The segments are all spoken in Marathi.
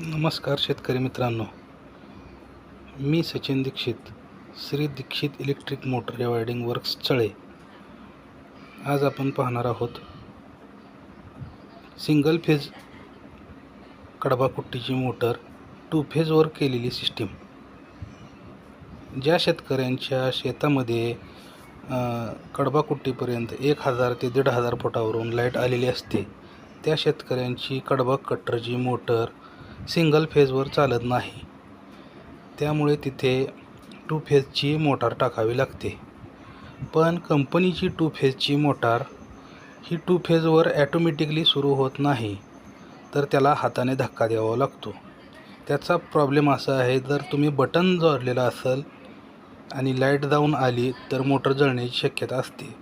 नमस्कार शेतकरी मित्रांनो. मी सचिन दीक्षित श्री दीक्षित इलेक्ट्रिक मोटर या वायडिंग वर्क्स चळे. आज आपण पाहणार आहोत सिंगल फेज कडबाकुट्टीची मोटर टू फेजवर केलेली सिस्टीम. ज्या शेतकऱ्यांच्या शेतामध्ये कडबाकुट्टीपर्यंत एक हजार ते दीड हजार फुटावरून लाइट आलेली असते त्या शेतकऱ्यांची कडबा कट्टरची मोटर सिंगल फेजवर चालत नाही. त्यामुळे तिथे टू फेजची मोटार टाकावी लागते. पण कंपनीची टू फेजची मोटार ही टू फेजवर ॲटोमॅटिकली सुरू होत नाही तर त्याला हाताने धक्का द्यावा लागतो. त्याचा प्रॉब्लेम असा आहे जर तुम्ही बटन जोडलेलं असेल आणि लाइट जाऊन आली तर मोटर जळण्याची शक्यता असते.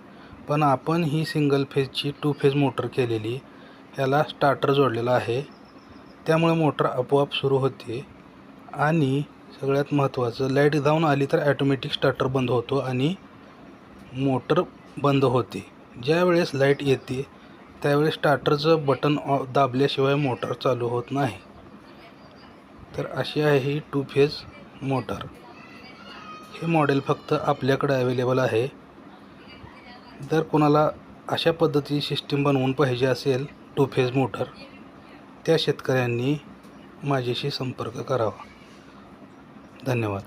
पण आपण ही सिंगल फेजची टू फेज मोटर केलेली ह्याला स्टार्टर जोडलेला आहे. त्यामुळे मोटर आपोआप सुरू होते आणि सगळ्यात महत्त्वाचं लाइट जाऊन आली तर ॲटोमॅटिक स्टार्टर बंद होतो आणि मोटर बंद होते. ज्या वेळेस लाइट येते त्यावेळेस स्टार्टरचं बटन ऑ दाबल्याशिवाय मोटर चालू होत नाही. तर अशी आहे ही टू फेज मोटर हे मॉडेल फक्त आपल्याकडे अवेलेबल आहे. जर कोणाला अशा पद्धतीची सिस्टीम बनवून पाहिजे असेल टू फेज मोटर त्या शेतकऱ्यांनी माझ्याशी संपर्क करावा. धन्यवाद.